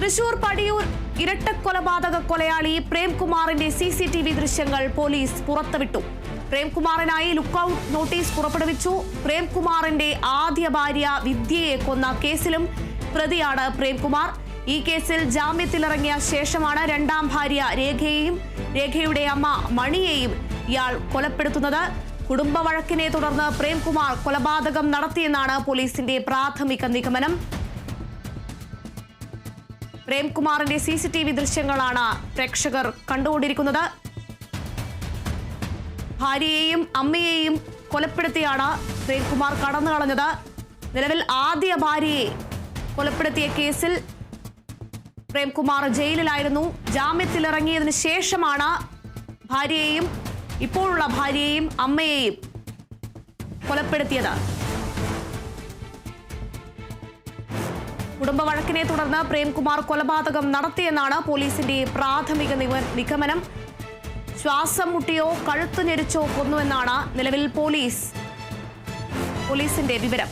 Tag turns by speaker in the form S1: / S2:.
S1: തൃശൂർ പടിയൂർ ഇരട്ടക്കൊലപാതക കൊലയാളി പ്രേംകുമാറിന്റെ സി സി ടി വി ദൃശ്യങ്ങൾ പോലീസ് പുറത്തുവിട്ടു. പ്രേംകുമാറിനായി ലുക്കൌട്ട് നോട്ടീസ് പുറപ്പെടുവിച്ചു. പ്രേംകുമാറിന്റെ ആദ്യ ഭാര്യ വിദ്യയെ കൊന്ന കേസിലും പ്രതിയാണ് പ്രേംകുമാർ. ഈ കേസിൽ ജാമ്യത്തിലിറങ്ങിയ ശേഷമാണ് രണ്ടാം ഭാര്യ രേഖയെയും രേഖയുടെ അമ്മ മണിയെയും ഇയാൾ കൊലപ്പെടുത്തുന്നത്. കുടുംബ വഴക്കിനെ തുടർന്ന് പ്രേംകുമാർ കൊലപാതകം നടത്തിയെന്നാണ് പോലീസിന്റെ പ്രാഥമിക നിഗമനം. പ്രേംകുമാറിന്റെ സി സി ടി വി ദൃശ്യങ്ങളാണ് പ്രേക്ഷകർ കണ്ടുകൊണ്ടിരിക്കുന്നത്. ഭാര്യയെയും അമ്മയെയും കൊലപ്പെടുത്തിയാണ് പ്രേംകുമാർ കടന്നു കളഞ്ഞത്. നിലവിൽ ആദ്യ ഭാര്യയെ കൊലപ്പെടുത്തിയ കേസിൽ പ്രേംകുമാർ ജയിലിലായിരുന്നു. ജാമ്യത്തിലിറങ്ങിയതിനു ശേഷമാണ് ഭാര്യയെയും ഇപ്പോഴുള്ള ഭാര്യയെയും അമ്മയെയും കൊലപ്പെടുത്തിയത്. കുടുംബ വഴക്കിനെ തുടർന്ന് പ്രേംകുമാർ കൊലപാതകം നടത്തിയെന്നാണ് പോലീസിന്റെ പ്രാഥമിക നിഗമനം. ശ്വാസം മുട്ടിയോ കഴുത്തു ഞെരിച്ചോ കൊന്നുവെന്നാണ് നിലവിൽ പോലീസ്. പോലീസിന്റെ വിവരം.